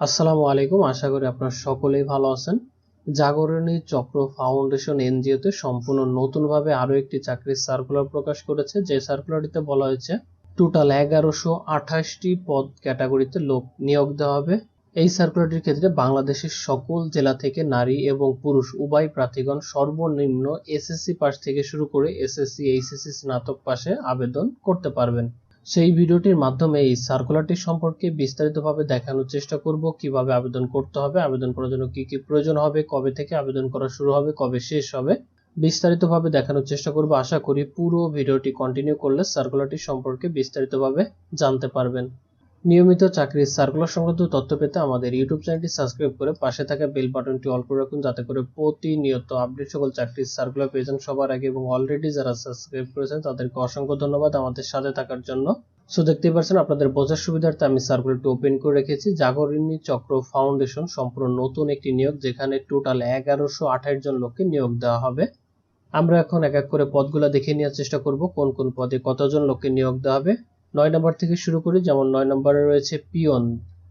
আসসালামু আলাইকুম। আশা করি আপনারা সকলেই ভালো আছেন। জাগরণী চক্র ফাউন্ডেশন এনজিওতে সম্পূর্ণ নতুনভাবে আরও একটি চাকরির সার্কুলার প্রকাশ করেছে। যে সার্কুলারটিতে বলা হয়েছে টোটাল এগারোশো আঠাশটি পদ ক্যাটাগরিতে লোক নিয়োগ দেওয়া হবে। এই সার্কুলারটির ক্ষেত্রে বাংলাদেশের সকল জেলা থেকে নারী এবং পুরুষ, উভয় প্রার্থীগণ সর্বনিম্ন এসএসসি পাস থেকে শুরু করে এসএসসি, এইচএসসি স্নাতক পাশে আবেদন করতে পারবেন। সেই ভিডিওটির মাধ্যমে এই সার্কুলারটি সম্পর্কে বিস্তারিতভাবে দেখানোর চেষ্টা করব, কীভাবে আবেদন করতে হবে, আবেদন করার জন্য কি কি প্রয়োজন হবে, কবে থেকে আবেদন করা শুরু হবে, কবে শেষ হবে, বিস্তারিতভাবে দেখানোর চেষ্টা করব। আশা করি পুরো ভিডিওটি কন্টিনিউ করলে সার্কুলারটি সম্পর্কে বিস্তারিতভাবে জানতে পারবেন। নিয়মিত চাকরির সার্কুলার সংক্রান্ত তথ্য পেতে আমাদের ইউটিউব চ্যানেলটি সাবস্ক্রাইব করে পাশে থাকা বেল বাটনটি অল করে রাখুন, যাতে করে প্রতিনিয়ত আপডেট সকল চাকরির সার্কুলার পেয়ে যান সবার আগে এবং অলরেডি যারা সাবস্ক্রাইব করেছেন, তাদেরকে অসংখ্য ধন্যবাদ আমাদের সাথে থাকার জন্য। সো দেখতেই পাচ্ছেন আপনাদের বোঝার সুবিধার্থে আমি সার্কুলারটি ওপেন করে রেখেছি। জাগরণী চক্র ফাউন্ডেশন সম্পূর্ণ নতুন একটি নিয়োগ, যেখানে টোটাল এগারোশো আঠাশ জন লোককে নিয়োগ দেওয়া হবে। আমরা এখন এক এক করে পদগুলো দেখে নেওয়ার চেষ্টা করব, কোন কোন পদে কতজন লোককে নিয়োগ দেওয়া হবে। নয় নম্বর থেকে শুরু করি, যেমন নয় নম্বরে রয়েছে পিয়ন।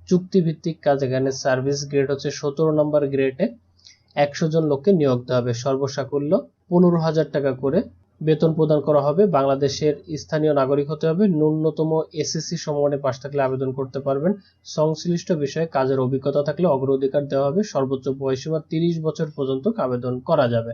চুক্তিভিত্তিক কাজ, এখানে সার্ভিস গ্রেড হচ্ছে সতেরো নম্বর গ্রেডে একশো জন লোককে নিয়োগ দেওয়া হবে। সর্বসাকুল্য পনেরো হাজার টাকা করে বেতন প্রদান করা হবে। বাংলাদেশের স্থানীয় নাগরিক হতে হবে। ন্যূনতম এসএসসি সমমানে পাশ থাকলে আবেদন করতে পারবেন। সংশ্লিষ্ট বিষয়ে কাজের অভিজ্ঞতা থাকলে অগ্রাধিকার দেওয়া হবে। সর্বোচ্চ বয়সীমা তিরিশ বছর পর্যন্ত আবেদন করা যাবে।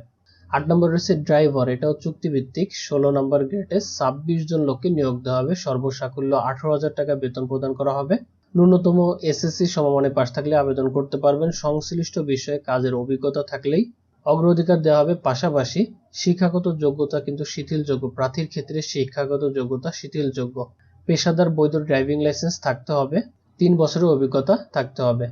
আট নম্বর রয়েছে ড্রাইভার, এটাও চুক্তিভিত্তিক। ষোলো নম্বর গ্রেডে ছাব্বিশ জন লোককে নিয়োগ দেওয়া হবে। সর্বসাকুল্য আঠারো হাজার টাকা বেতন প্রদান করা হবে। ন্যূনতম এসএসসি সমমানে পাশ থাকলে আবেদন করতে পারবেন। সংশ্লিষ্ট বিষয়ে কাজের অভিজ্ঞতা থাকলেই অগ্রাধিকার দেওয়া হবে। পাশাপাশি শিক্ষাগত যোগ্যতা কিন্তু শিথিলযোগ্য। প্রার্থীর ক্ষেত্রে শিক্ষাগত যোগ্যতা শিথিলযোগ্য। পেশাদার বৈধ ড্রাইভিং লাইসেন্স থাকতে হবে। তিন বছরের অভিজ্ঞতা থাকতে হবে।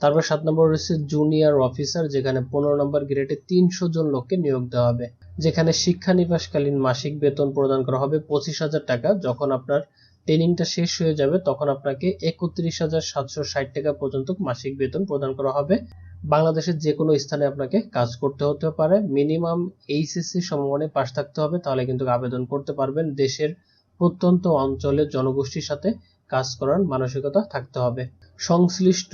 তারপর সাত নম্বর রয়েছে জুনিয়র অফিসার যেখানে পনেরো নম্বর গ্রেডে তিনশো জন লোককে নিয়োগ দেওয়া হবে। যেখানে শিক্ষা নিবাসকালীন মাসিক বেতন প্রদান করা হবে পঁচিশ হাজার টাকা। যখন আপনার ট্রেনিংটা শেষ হয়ে যাবে, তখন আপনাকে একত্রিশ হাজার সাতশো ষাট টাকা পর্যন্ত মাসিক বেতন প্রদান করা হবে। বাংলাদেশের যে কোনো স্থানে আপনাকে কাজ করতে হতে পারে। মিনিমাম এইচএসসি সমমানে পাশ থাকতে হবে, তাহলে কিন্তু আবেদন করতে পারবেন। দেশের প্রত্যন্ত অঞ্চলের জনগোষ্ঠীর সাথে কাজ করার মানসিকতা থাকতে হবে। সংশ্লিষ্ট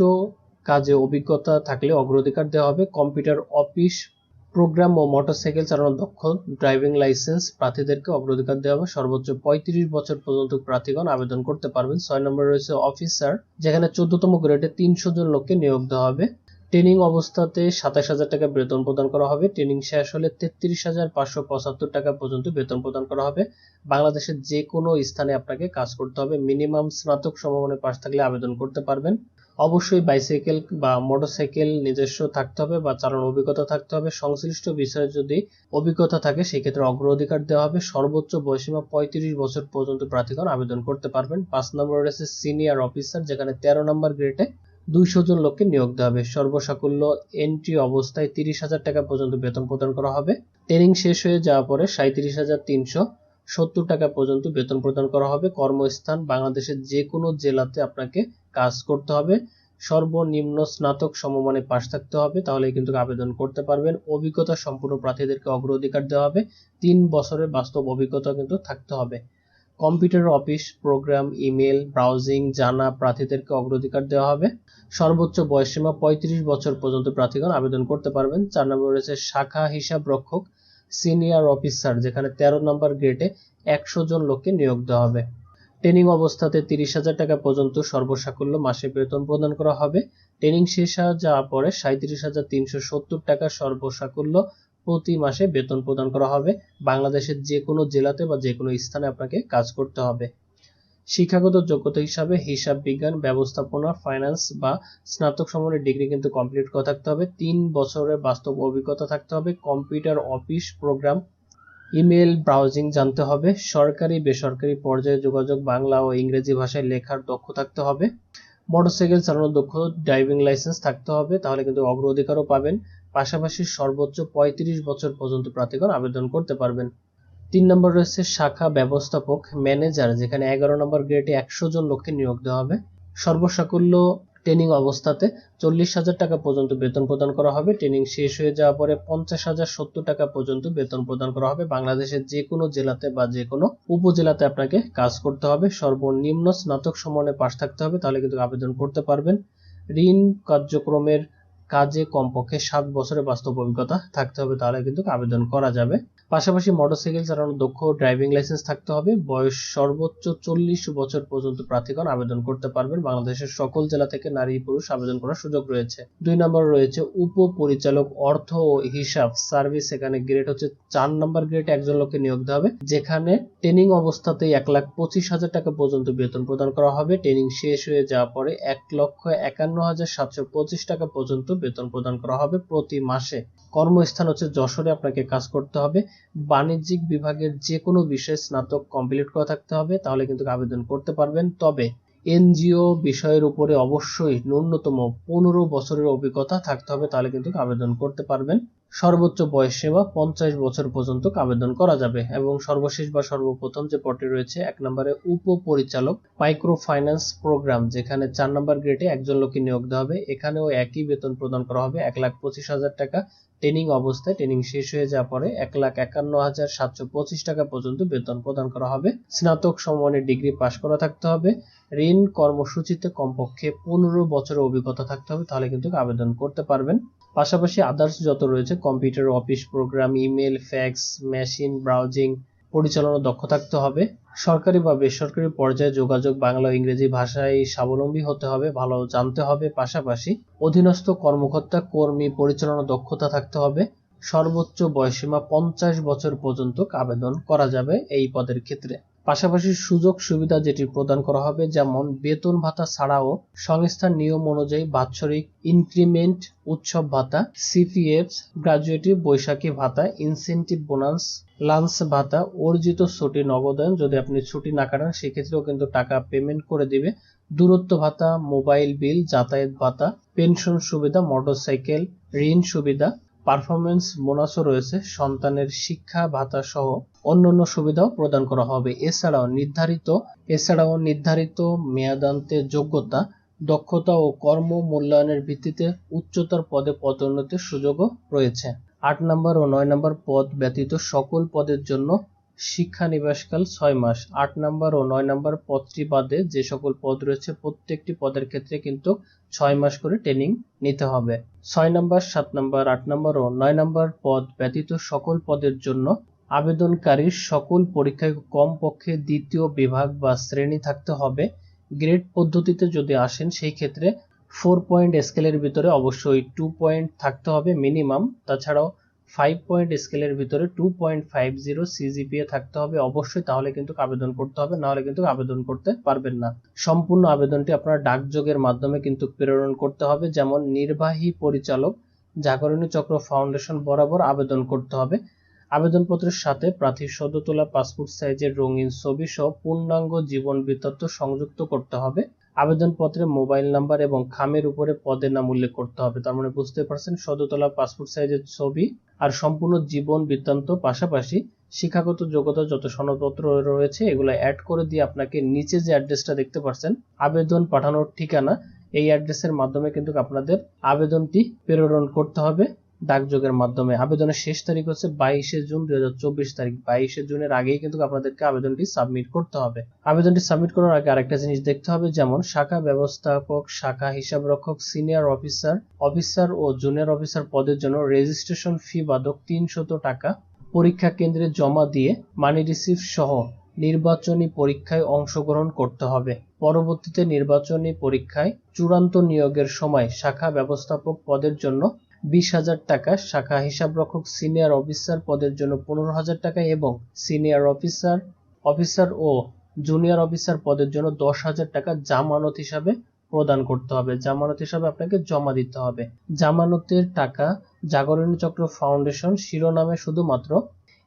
কাজে অভিজ্ঞতা থাকলে অগ্রাধিকার দেওয়া হবে। কম্পিউটার অফিস, প্রোগ্রাম ও মোটরসাইকেল চালানোর দক্ষ ড্রাইভিং লাইসেন্স প্রার্থীদেরকে অগ্রাধিকার দেওয়া হবে। সর্বোচ্চ পঁয়ত্রিশ বছর পর্যন্ত প্রার্থীগণ আবেদন করতে পারবেন। ছয় নম্বরে রয়েছে অফিসার, যেখানে চোদ্দতম গ্রেডে তিনশো জন লোককে নিয়োগ দেওয়া হবে। ট্রেনিং অবস্থাতে সাতাশ হাজার টাকা বেতন প্রদান করা হবে। ট্রেনিং শেষ হলে তেত্রিশ হাজার পাঁচশো পঁচাত্তর টাকা পর্যন্ত বেতন প্রদান করা হবে। বাংলাদেশের যে কোনো স্থানে আপনাকে কাজ করতে হবে। মিনিমাম স্নাতক সমমানের পাশ থাকলে আবেদন করতে পারবেন। অবশ্যই বাইসাইকেল বা মোটরসাইকেল নিজস্ব থাকতে হবে বা চালানোর অভিজ্ঞতা থাকতে হবে। সংশ্লিষ্ট বিষয়ে যদি অভিজ্ঞতা থাকে, সেক্ষেত্রে অগ্রাধিকার দেওয়া হবে। সর্বোচ্চ বয়সীমা পঁয়ত্রিশ বছর পর্যন্ত প্রার্থীগণ আবেদন করতে পারবেন। পাঁচ নম্বর রয়েছে সিনিয়র অফিসার যেখানে তেরো নম্বর গ্রেডে দুইশো জন লোককে নিয়োগ দেওয়া হবে। সর্বসাকুল্য এন্ট্রি অবস্থায় তিরিশ হাজার টাকা পর্যন্ত বেতন প্রদান করা হবে। ট্রেনিং শেষ হয়ে যাওয়ার পরে সাঁত্রিশ হাজার তিনশো সত্তর টাকা পর্যন্ত বেতন প্রদান করা হবে। কর্মস্থান বাংলাদেশের যে কোনো জেলাতে আপনাকে কাজ করতে হবে। সর্বনিম্ন স্নাতক সমমানে পাশ থাকতে হবে তাহলে কিন্তু আবেদন করতে পারবেন। অভিজ্ঞতা সম্পূর্ণ প্রার্থীদেরকে অগ্রাধিকার দেওয়া হবে। তিন বছরের বাস্তব অভিজ্ঞতা কিন্তু থাকতে হবে। Computer office, program, email, browsing, জানা প্রার্থীদেরকে অগ্রাধিকার দেওয়া হবে। সর্বোচ্চ বয়সসীমা পঁয়ত্রিশ বছর পর্যন্ত প্রার্থীগণ আবেদন করতে পারবেন। চার নম্বর রয়েছে শাখা হিসাব রক্ষক সিনিয়র অফিসার, যেখানে তেরো নম্বর গ্রেডে একশো জন লোককে নিয়োগ দেওয়া হবে। ট্রেনিং অবস্থাতে তিরিশ হাজার টাকা পর্যন্ত সর্বসাকুল্য মাসে বেতন প্রদান করা হবে। ট্রেনিং শেষ যাওয়ার পরে সাঁত্রিশ হাজার তিনশো সত্তর টাকা সর্বসাকুল্য প্রতি মাসে বেতন প্রদান করা হবে। বাংলাদেশের যে কোনো জেলাতে বা যে কোনো স্থানে আপনাকে কাজ করতে হবে। শিক্ষাগত যোগ্যতা হিসাবে হিসাব বিজ্ঞান, ব্যবস্থাপনা ফাইন্যান্স বা স্নাতক সমানের ডিগ্রি কিন্তু কমপ্লিট করা থাকতে হবে। তিন বছরের বাস্তব অভিজ্ঞতা থাকতে হবে। Computer office program email browsing জানতে হবে। সরকারি, বেসরকারি পর্যায়ে যোগাযোগ, বাংলা ও ইংরেজি ভাষায় লেখার দক্ষ থাকতে হবে। মোটরসাইকেল চালানোর দক্ষ ড্রাইভিং লাইসেন্স থাকতে হবে। তাহলে কিন্তু অগ্রাধিকারও পাবেন। পাশাপাশি সর্বোচ্চ পঁয়ত্রিশ বছর পর্যন্ত প্রার্থীগণ আবেদন করতে পারবেন। তিন নম্বর রয়েছে শাখা ব্যবস্থাপক, ম্যানেজার, যেখানে এগারো নম্বর গ্রেডে একশো জন লোককে নিয়োগ দেওয়া হবে। সর্বসাকুল্য ট্রেনিং অবস্থাতে চল্লিশ হাজার টাকা পর্যন্ত বেতন প্রদান করা হবে। ট্রেনিং শেষ হয়ে যাওয়ার পরে পঞ্চাশ হাজার সত্তর টাকা পর্যন্ত বেতন প্রদান করা হবে। বাংলাদেশের যে কোনো জেলাতে বা যে কোনো উপজেলাতে আপনাকে কাজ করতে হবে। সর্বনিম্ন স্নাতক সমানে পাশ থাকতে হবে, তাহলে কিন্তু আবেদন করতে পারবেন। ঋণ কার্যক্রমের কাজে কমপক্ষে সাত বছরের বাস্তব অভিজ্ঞতা থাকতে হবে, তাহলে কিন্তু আবেদন করা যাবে। পাশাপাশি মোটরসাইকেল চালানোর দক্ষ ড্রাইভিং লাইসেন্স থাকতে হবে, বয়স সর্বোচ্চ চল্লিশ বছর পর্যন্ত প্রার্থীগণ আবেদন করতে পারবেন। বাংলাদেশের সকল জেলা থেকে নারী পুরুষ আবেদন করার সুযোগ রয়েছে। দুই নম্বর রয়েছে উপপরিচালক অর্থ ও হিসাব সার্ভিস এখানে গ্রেড হচ্ছে চার নম্বর গ্রেড একজন লোককে নিয়োগ দেওয়া হবে, যেখানে ট্রেনিং অবস্থাতেই এক লাখ পঁচিশ হাজার টাকা পর্যন্ত বেতন প্রদান করা হবে। ট্রেনিং শেষ হয়ে যাওয়ার পরে এক লক্ষ একান্ন হাজার সাতশো পঁচিশ টাকা পর্যন্ত বেতন প্রদান করা হবে প্রতি মাসে। কর্মস্থান হচ্ছে যশোরে, আপনাকে কাজ করতে হবে। বাণিজ্যিক বিভাগের যে কোনো বিষয়ে স্নাতক কমপ্লিট করা থাকতে হবে, তাহলে কিন্তু আবেদন করতে পারবেন। তবে এনজিও বিষয়ের উপরে অবশ্যই ন্যূনতম পনেরো বছরের অভিজ্ঞতা থাকতে হবে, তাহলে কিন্তু আবেদন করতে পারবেন। সর্বোচ্চ বয়স সীমা পঞ্চাশ বছর পর্যন্ত আবেদন করা যাবে এবং সর্বশেষ বা সর্বপ্রথম যে পদটি রয়েছে, এক নম্বরে উপপরিচালক মাইক্রো ফাইন্যান্স প্রোগ্রাম যেখানে চার নম্বর গ্রেডে একজন লোককে নিয়োগ দেওয়া হবে। এখানেও একই বেতন প্রদান করা হবে, এক লাখ পঁচিশ হাজার টাকা। ট্রেনিং অবস্থায় ট্রেনিং শেষ হয়ে যাওয়ার পরে এক লাখ একান্ন হাজার সাতশো পঁচিশ টাকা পর্যন্ত বেতন প্রদান করা হবে। স্নাতক সমমানের ডিগ্রি পাশ করা থাকতে হবে। ঋণ কর্মসূচিতে কমপক্ষে পনেরো বছরের অভিজ্ঞতা থাকতে হবে, তাহলে কিন্তু আবেদন করতে পারবেন। পাশাপাশি আদার্স যত রয়েছে computer office program email fax machine browsing পরিচালনা দক্ষ থাকতে হবে। সরকারি বা বেসরকারি পর্যায়ে যোগাযোগ বাংলা ইংরেজি ভাষায় স্বাবলম্বী হতে হবে, ভালো জানতে হবে। পাশাপাশি অধীনস্থ কর্মকর্তা, কর্মী পরিচালনা দক্ষতা থাকতে হবে। সর্বোচ্চ বয়সীমা পঞ্চাশ বছর পর্যন্ত আবেদন করা যাবে এই পদের ক্ষেত্রে। পাশাপাশি সুযোগ সুবিধা যেটি প্রদান করা হবে, যেমন বেতন ভাতা ছাড়াও সংস্থার নিয়ম অনুযায়ী বাৎসরিক ইনক্রিমেন্ট উৎসব ভাতা, সিপিএফ গ্রাজুয়েটি বৈশাখী ভাতা, ইনসেন্টিভ বোনাস, লাঞ্চ ভাতা, অর্জিত ছুটি নগদায়ন যদি আপনি ছুটি না কাটান, সেক্ষেত্রেও কিন্তু টাকা পেমেন্ট করে দিবে। দূরত্ব ভাতা, মোবাইল বিল, যাতায়াত ভাতা, পেনশন সুবিধা, মোটরসাইকেল, ঋণ সুবিধা পারফরমেন্স বোনাসও রয়েছে। সন্তানের শিক্ষা ভাতা সহ অন্যান্য সুবিধাও প্রদান করা হবে। এছাড়াও নির্ধারিত এছাড়াও নির্ধারিত মেয়াদান্তে যোগ্যতা, দক্ষতা ও কর্ম মূল্যায়নের ভিত্তিতে উচ্চতর পদে পদোন্নতির সুযোগও রয়েছে। আট নম্বর ও নয় নম্বর পদ ব্যতীত সকল পদের জন্য শিক্ষা নিবাসকাল ছয় মাস। আট নম্বর ও নয় নম্বর পদটি বাদে যে সকল পদ রয়েছে, প্রত্যেকটি পদের ক্ষেত্রে কিন্তু ছয় মাস করে ট্রেনিং নিতে হবে। ছয় নম্বর, সাত নম্বর, আট নম্বর ও নয় নম্বর পদ ব্যতীত সকল পদের জন্য আবেদনকারীর সকল পরীক্ষায় কমপক্ষে দ্বিতীয় বিভাগ বা শ্রেণি থাকতে হবে। গ্রেড পদ্ধতিতে যদি আসেন, সেই ক্ষেত্রে ফোর পয়েন্ট স্কেলের ভিতরে অবশ্যই টু পয়েন্ট থাকতে হবে মিনিমাম। তাছাড়াও ফাইভ পয়েন্ট স্কেলের ভিতরে two point five zero CGPA থাকতে হবে অবশ্যই। তাহলে কিন্তু আবেদন করতে হবে, নাহলে কিন্তু আবেদন করতে পারবেন না। সম্পূর্ণ আবেদনটি আপনার ডাকযোগের মাধ্যমে কিন্তু প্রেরণ করতে হবে। যেমন নির্বাহী পরিচালক, জাগরণী চক্র ফাউন্ডেশন বরাবর আবেদন করতে হবে। আবেদনপত্রের সাথে প্রার্থীর সদ্য তোলা পাসপোর্ট সাইজের রঙিন ছবি সহ পূর্ণাঙ্গ জীবন বৃত্তান্ত সংযুক্ত করতে হবে। আবেদনপত্রে মোবাইল নাম্বার এবং খামের উপরে পদের নাম উল্লেখ করতে হবে। তার মানে বুঝতে পারছেন, সদ্য তোলা পাসপোর্ট সাইজের ছবি আর সম্পূর্ণ জীবন বৃত্তান্ত পাশাপাশি শিক্ষাগত যোগ্যতা যত সনদপত্র রয়েছে এগুলো অ্যাড করে দিয়ে আপনাকে নিচে যে অ্যাড্রেসটা দেখতে পাচ্ছেন আবেদন পাঠানোর ঠিকানা, এই অ্যাড্রেসের মাধ্যমে কিন্তু আপনাদের আবেদনটি প্রেরণ করতে হবে। ডাকযোগের মাধ্যমে। আবেদনের শেষ তারিখ হচ্ছে বাইশে জুন দুই তারিখ। বাইশে জুনের আগেই কিন্তু আপনাদেরকে আবেদনটি সাবমিট করতে হবে। আবেদনটি সাবমিট করার আগে আরেকটা জিনিস দেখতে হবে, যেমন শাখা ব্যবস্থাপক, শাখা হিসাব রক্ষক সিনিয়র অফিসার অফিসার ও জুনিয়র অফিসার পদের জন্য রেজিস্ট্রেশন ফি বাদক তিনশত টাকা পরীক্ষা কেন্দ্রে জমা দিয়ে মানি রিসিভ সহ নির্বাচনী পরীক্ষায় অংশগ্রহণ করতে হবে। পরবর্তীতে নির্বাচনী পরীক্ষায় চূড়ান্ত নিয়োগের সময় শাখা ব্যবস্থাপক পদের জন্য বিশ হাজার টাকা, শাখা হিসাবরক্ষক সিনিয়র অফিসার পদের জন্য পনেরো হাজার টাকা এবং সিনিয়র অফিসার অফিসার ও জুনিয়র অফিসার পদের জন্য দশ হাজার টাকা জামানত হিসাবে প্রদান করতে হবে। জামানত হিসাবে আপনাকে জমা দিতে হবে। জামানতের টাকা জাগরণী চক্র ফাউন্ডেশন শিরোনামে শুধুমাত্র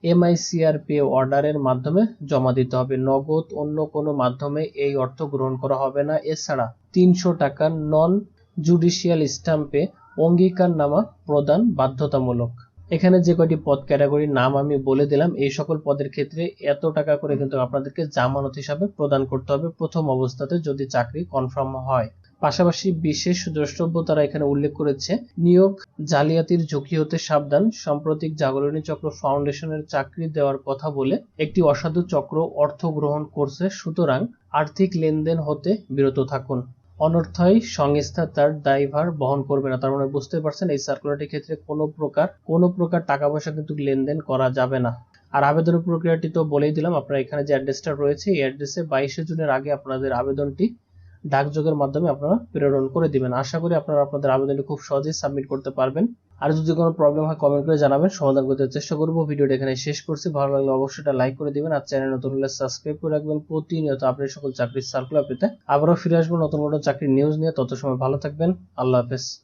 এমআইসিআরপি অর্ডারের মাধ্যমে জমা দিতে হবে। নগদ অন্য কোনো মাধ্যমে এই অর্থ গ্রহণ করা হবে না। এছাড়া তিনশো টাকা নন জুডিশিয়াল স্ট্যাম্পে অঙ্গীকারনামা প্রদান বাধ্যতামূলক। এখানে যে কয়টি পদ ক্যাটাগরির নাম আমি বলে দিলাম, এই সকল পদের ক্ষেত্রে এত টাকা করে কিন্তু আপনাদেরকে জামানত হিসাবে প্রদান করতে হবে প্রথম অবস্থাতে যদি চাকরি কনফার্ম হয়। পাশাপাশি বিশেষ দ্রষ্টব্য তারা এখানে উল্লেখ করেছে, নিয়োগ জালিয়াতির ঝুঁকি হতে সাবধান, সাম্প্রতিক জাগরণী চক্র ফাউন্ডেশনের চাকরি দেওয়ার কথা বলে একটি অসাধু চক্র অর্থ গ্রহণ করছে, সুতরাং আর্থিক লেনদেন হতে বিরত থাকুন। অনর্থই সংস্থা তার দায়ভার বহন করবে না। তার মানে বুঝতে পারছেন, এই সার্কুলারটির ক্ষেত্রে কোনো প্রকার কোনো প্রকার টাকা পয়সা কিন্তু লেনদেন করা যাবে না। আর আবেদনের প্রক্রিয়াটি তো বলেই দিলাম, আপনার এখানে যে অ্যাড্রেসটা রয়েছে, এই অ্যাড্রেসে বাইশে জুনের আগে আপনাদের আবেদনটি ডাকযোগের মাধ্যমে আপনারা প্রেরণ করে দিবেন। আশা করি আপনারা আপনাদের আবেদনটি খুব সহজেই সাবমিট করতে পারবেন। আর যদি কোনো প্রবলেম হয় কমেন্ট করে জানাবেন, সমাধান করতে চেষ্টা করব। ভিডিওটা এখানে শেষ করছি। ভালো লাগলে অবশ্যই এটা লাইক করে দিবেন আর চ্যানেল নতুন হলে সাবস্ক্রাইব করে রাখবেন। প্রতিনিয়ত আপনি সকল চাকরির সার্কুলার পেতে আবারও ফিরে আসব নতুন নতুন চাকরির নিউজ নিয়ে। তত সময় ভালো থাকবেন। আল্লাহ হাফেজ।